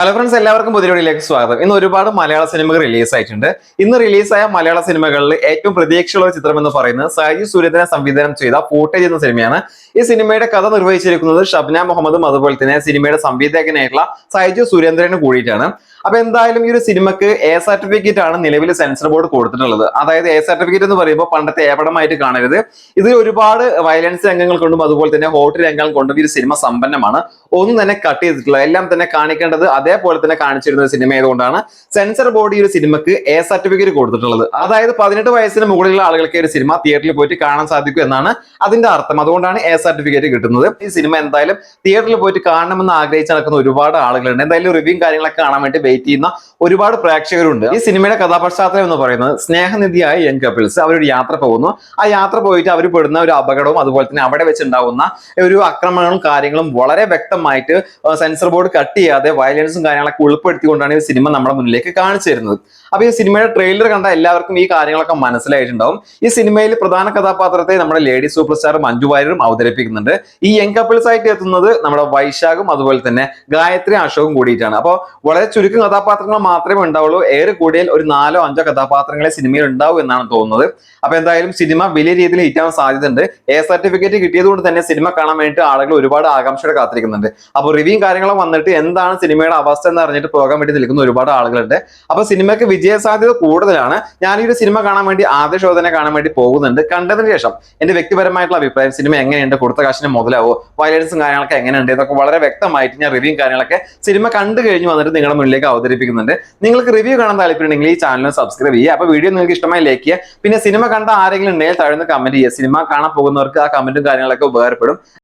Hello friends എല്ലാവർക്കും പുതിയോടിയിലേക്ക് സ്വാഗതം. ഇന്ന് ഒരുപാട് മലയാള സിനിമകൾ റിലീസ് ആയിട്ടുണ്ട്. ഇന്ന് റിലീസായ മലയാള സിനിമകളിൽ ഏറ്റവും പ്രതീക്ഷയുള്ള ചിത്രം എന്ന് പറയുന്നത് സാജി സൂര്യത്തിനെ സംവിധാനം ചെയ്ത ഫൂട്ടേജ് എന്ന സിനിമയാണ്. ഈ സിനിമയുടെ കഥ നിർവഹിച്ചിരിക്കുന്നത് ഷബ്ന മുഹമ്മദും അതുപോലെ തന്നെ സിനിമയുടെ സംവിധായകനായിട്ടുള്ള സാജു സുരേന്ദ്രനും കൂടിയിട്ടാണ്. അപ്പൊ എന്തായാലും ഈ ഒരു സിനിമക്ക് എ സർട്ടിഫിക്കറ്റ് ആണ് നിലവിൽ സെൻസർ ബോർഡ് കൊടുത്തിട്ടുള്ളത്. അതായത് എ സർട്ടിഫിക്കറ്റ് എന്ന് പറയുമ്പോൾ പണ്ടത്തെ ഏപടമായിട്ട് കാണരുത്. ഇതിൽ ഒരുപാട് വയലൻസ് രംഗങ്ങൾ കൊണ്ടും അതുപോലെ തന്നെ ഹോട്ട് രംഗങ്ങൾ കൊണ്ടും ഈ ഒരു സിനിമ സമ്പന്നമാണ്. ഒന്നും തന്നെ കട്ട് ചെയ്തിട്ടില്ല എല്ലാം തന്നെ കാണിക്കേണ്ടത് അതേപോലെ തന്നെ കാണിച്ചിരുന്ന ഒരു സിനിമ ആയതുകൊണ്ടാണ് സെൻസർ ബോർഡ് ഈ ഒരു സിനിമക്ക് എ സർട്ടിഫിക്കറ്റ് കൊടുത്തിട്ടുള്ളത്. അതായത് പതിനെട്ട് വയസ്സിന് മുകളിലുള്ള ആളുകൾക്ക് ഒരു സിനിമ തിയേറ്ററിൽ പോയിട്ട് കാണാൻ സാധിക്കും എന്നാണ് അതിന്റെ അർത്ഥം. അതുകൊണ്ടാണ് എ സർട്ടിഫിക്കറ്റ് കിട്ടുന്നത്. ഈ സിനിമ എന്തായാലും തിയേറ്ററിൽ പോയിട്ട് കാണണമെന്ന് ആഗ്രഹിച്ച് നടക്കുന്ന ഒരുപാട് ആളുകളുണ്ട്. എന്തായാലും റിവ്യൂ കാര്യങ്ങളൊക്കെ കാണാൻ വേണ്ടി വെയിറ്റ് ചെയ്യുന്ന ഒരുപാട് പ്രേക്ഷകരുണ്ട്. ഈ സിനിമയുടെ കഥാപശ്ചാത്തലം എന്ന് പറയുന്നത് സ്നേഹനിധിയായ യങ് കപ്പിൾസ് അവരൊരു യാത്ര പോകുന്നു. ആ യാത്ര പോയിട്ട് അവർ പെടുന്ന ഒരു അപകടവും അതുപോലെ തന്നെ അവിടെ വെച്ചുണ്ടാവുന്ന ഒരു ആക്രമണങ്ങളും കാര്യങ്ങളും വളരെ വ്യക്തമായിട്ട് സെൻസർ ബോർഡ് കട്ട് ചെയ്യാതെ വയലൻസും കാര്യങ്ങളൊക്കെ ഉൾപ്പെടുത്തിക്കൊണ്ടാണ് ഈ സിനിമ നമ്മുടെ മുന്നിലേക്ക് കാണിച്ചു തരുന്നത്. അപ്പൊ ഈ സിനിമയുടെ ട്രെയിലർ കണ്ട എല്ലാവർക്കും ഈ കാര്യങ്ങളൊക്കെ മനസ്സിലായിട്ടുണ്ടാവും. ഈ സിനിമയിൽ പ്രധാന കഥാപാത്രത്തെ നമ്മുടെ ലേഡി സൂപ്പർ സ്റ്റാർ മഞ്ജു വാര്യരും അവതരിപ്പിക്കുന്നുണ്ട്. ഈ യങ് കപ്പിൾസ് ആയിട്ട് എത്തുന്നത് നമ്മുടെ വൈശാഖും അതുപോലെ തന്നെ ഗായത്രി അശോകും കൂടിയിട്ടാണ്. അപ്പോൾ വളരെ ചുരുക്കം കഥാപാത്രങ്ങൾ മാത്രമേ ഉണ്ടാവുള്ളൂ. ഏറെ കൂടിയാൽ ഒരു നാലോ അഞ്ചോ കഥാപാത്രങ്ങളെ സിനിമയിൽ ഉണ്ടാവും എന്നാണ് തോന്നുന്നത്. അപ്പൊ എന്തായാലും സിനിമ വലിയ രീതിയിൽ ഹിറ്റ് ആവാൻ സാധ്യതയുണ്ട്. എ സർട്ടിഫിക്കറ്റ് കിട്ടിയതുകൊണ്ട് തന്നെ സിനിമ കാണാൻ വേണ്ടിയിട്ട് ആളുകൾ ഒരുപാട് ആകാംക്ഷയോടെ കാത്തിരിക്കുന്നുണ്ട്. അപ്പോൾ റിവ്യൂ കാര്യങ്ങളും വന്നിട്ട് എന്താണ് സിനിമയുടെ അവസ്ഥ എന്ന് അറിഞ്ഞിട്ട് പോകാൻ വേണ്ടി നിൽക്കുന്ന ഒരുപാട് ആളുകളുണ്ട്. അപ്പൊ സിനിമയ്ക്ക് വിജയ സാധ്യത കൂടുതലാണ്. ഞാൻ ഈ ഒരു സിനിമ കാണാൻ വേണ്ടി ആദ്യ ശോധന കാണാൻ വേണ്ടി പോകുന്നുണ്ട്. കണ്ടതിന് ശേഷം എന്റെ വ്യക്തിപരമായിട്ടുള്ള അഭിപ്രായം സിനിമ എങ്ങനെയുണ്ട്? കൊടുത്ത കാശിന് മുതലാവോ? വയലൻസും കാര്യങ്ങളൊക്കെ എങ്ങനെയുണ്ട്? ഇതൊക്കെ വളരെ വ്യക്തമായിട്ട് ഞാൻ റിവ്യൂ കാര്യങ്ങളൊക്കെ സിനിമ കണ്ടു കഴിഞ്ഞ് വന്നിട്ട് നിങ്ങളുടെ മുന്നിലേക്ക് അവതരിപ്പിക്കുന്നുണ്ട്. നിങ്ങൾക്ക് റിവ്യൂ കാണാൻ താല്പര്യമുണ്ടെങ്കിൽ ഈ ചാനൽ സബ്സ്ക്രൈബ് ചെയ്യുക. അപ്പൊ വീഡിയോ നിങ്ങൾക്ക് ഇഷ്ടമായി ലൈക്ക് ചെയ്യുക. പിന്നെ സിനിമ കണ്ട ആരെങ്കിലും ഉണ്ടെങ്കിൽ താഴ്ന്ന് കമന്റ് ചെയ്യുക. സിനിമ കാണാൻ പോകുന്നവർക്ക് ആ കമന്റും കാര്യങ്ങളൊക്കെ ഉപകാരപ്പെടും.